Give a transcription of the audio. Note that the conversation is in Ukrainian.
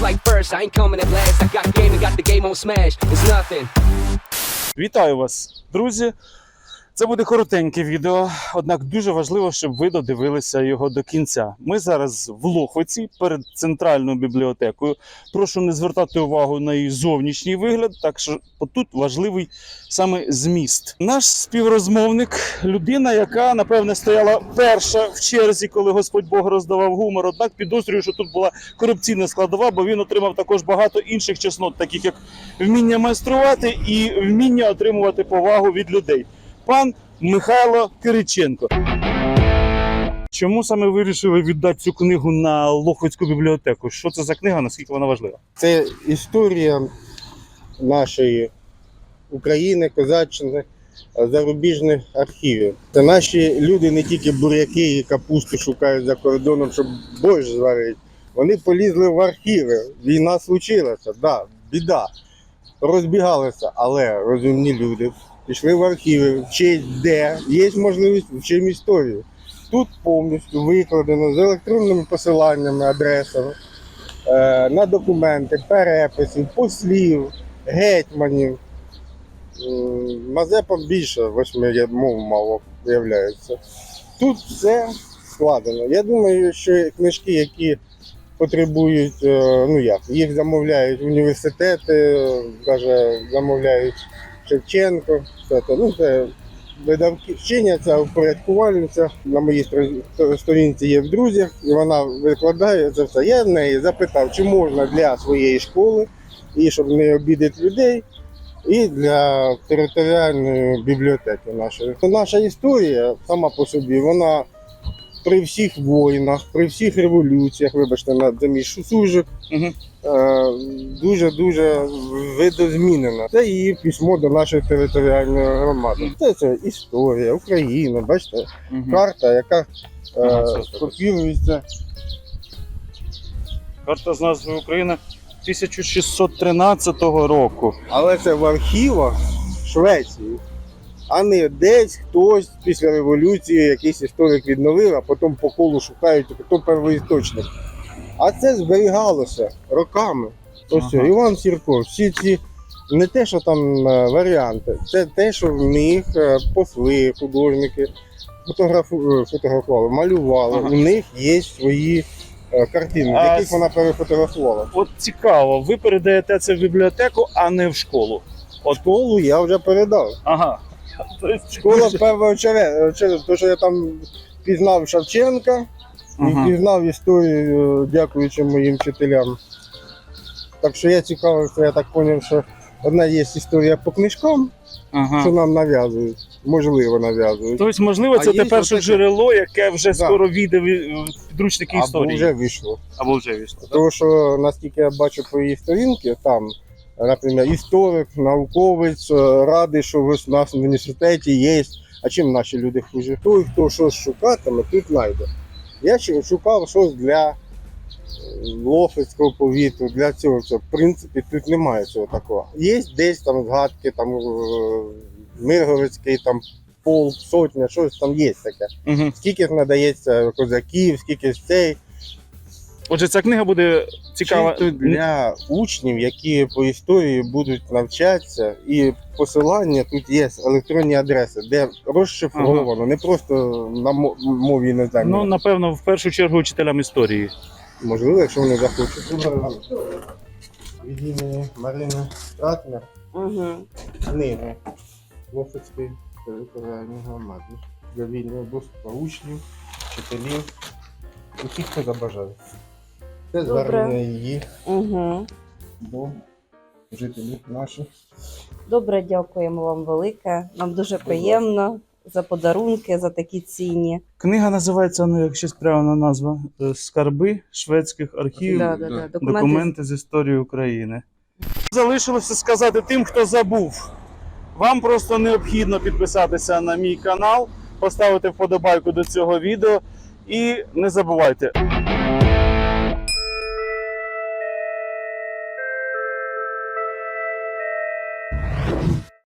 just like first. I ain't coming at last. I got game and got the game on smash. It's nothing. Вітаю вас, друзі! Це буде коротеньке відео, однак дуже важливо, щоб ви додивилися його до кінця. Ми зараз в Лохвиці перед центральною бібліотекою. Прошу не звертати увагу на її зовнішній вигляд, так що тут важливий саме зміст. Наш співрозмовник, людина, яка напевне стояла перша в черзі, коли Господь Бог роздавав гумор. Однак підозрюю, що тут була корупційна складова, бо він отримав також багато інших чеснот, таких як вміння майструвати і вміння отримувати повагу від людей. Пан Михайло Кириченко. Чому саме вирішили віддати цю книгу на Лохвицьку бібліотеку? Що це за книга? Наскільки вона важлива? Це історія нашої України, козаччини, зарубіжних архівів. Це наші люди не тільки буряки і капусту шукають за кордоном, щоб борщ зварити. Вони полізли в архіви. Війна случилася, да, біда. Розбігалися, але розумні люди пішли в архіви, вчить де. Є можливість вчимо історію. Тут повністю викладено з електронними посиланнями, адресами е, на документи, переписів, послів, гетьманів. М, Мазепам більше восьми мов мало виявляється. Тут все складено. Я думаю, що книжки, які потребують, е, ну як, їх замовляють університети, навіть замовляють Шевченко. Це, то, ну, це видавки вчення, це упорядкувальниця. На моїй стор- сторінці є в друзях, і вона викладає це все. Я в неї запитав, чи можна для своєї школи, і щоб не обідати людей, і для територіальної бібліотеки нашої. Наша історія сама по собі, вона при всіх воїнах, при всіх революціях, вибачте, на заміж сужик, Мгм. дуже-дуже видозмінена. Це її письмо до нашої територіальної громади. Це, це історія, Україна, бачите, карта, яка Ага, е, копірується. Карта з назвою України 1613 року. Але це в архівах Швеції, а не десь хтось після революції якийсь історик відновив, а потім по колу шукають, хто первоісточник. А це зберігалося роками. Ось Ага. Іван Сірко, всі ці не те, що там е, варіанти, це те, що в них е, посли, художники фотографу- е, фотографували, малювали. Ага. У них є свої картини, А яких вона перефотографувала. От цікаво, ви передаєте це в бібліотеку, а не в школу. От школу я вже передав. Ага. Школа чере, через що я там пізнав Шевченка і пізнав історію, дякуючи моїм вчителям. Так що я цікавився, я так зрозумів, що одна є історія по книжкам, Ага. що нам нав'язують, можливо, нав'язують. Тобто, можливо, це є тепер ще таке- джерело, яке вже Да. скоро війде в підручники Або вже вийшло. Або вже війшло. Тому що, наскільки я бачу по її сторінки, там, наприклад, історик, науковець е, радий, що ви у нас в університеті є. А чим наші люди хуже? Той, хто щось шукатиме, тут знайде. Я шукав щось для е, Лофицького повіту, для цього. В принципі, тут немає цього такого. Є десь там згадки, там е, Мирговицький, там полк, сотня, щось там є таке. Мгм. Скільки надається козаків, скільки цей. Отже, ця книга буде цікава. Чисто для учнів, які по історії будуть навчатися, і посилання тут є електронні адреси, де розшифровано, не просто на мо- мові іноземної. Ну, напевно, в першу чергу учителям історії. Можливо, якщо вони захочуть. Від імені Марини Стратner Угу. книги Лофицької територіальної громади для вільного доступу учнів, вчителів, усіх, хто забажає. Це звернення її Угу. до жителів наших. Добре, дякуємо вам велике. Нам дуже приємно за подарунки, за такі цінні. Книга називається, ну, якщо правильна назва, е, Скарби шведських архівів. Да, да, да. Документи. Документи з історії України. Залишилося сказати тим, хто забув. Вам просто необхідно підписатися на мій канал, поставити вподобайку до цього відео і не забувайте,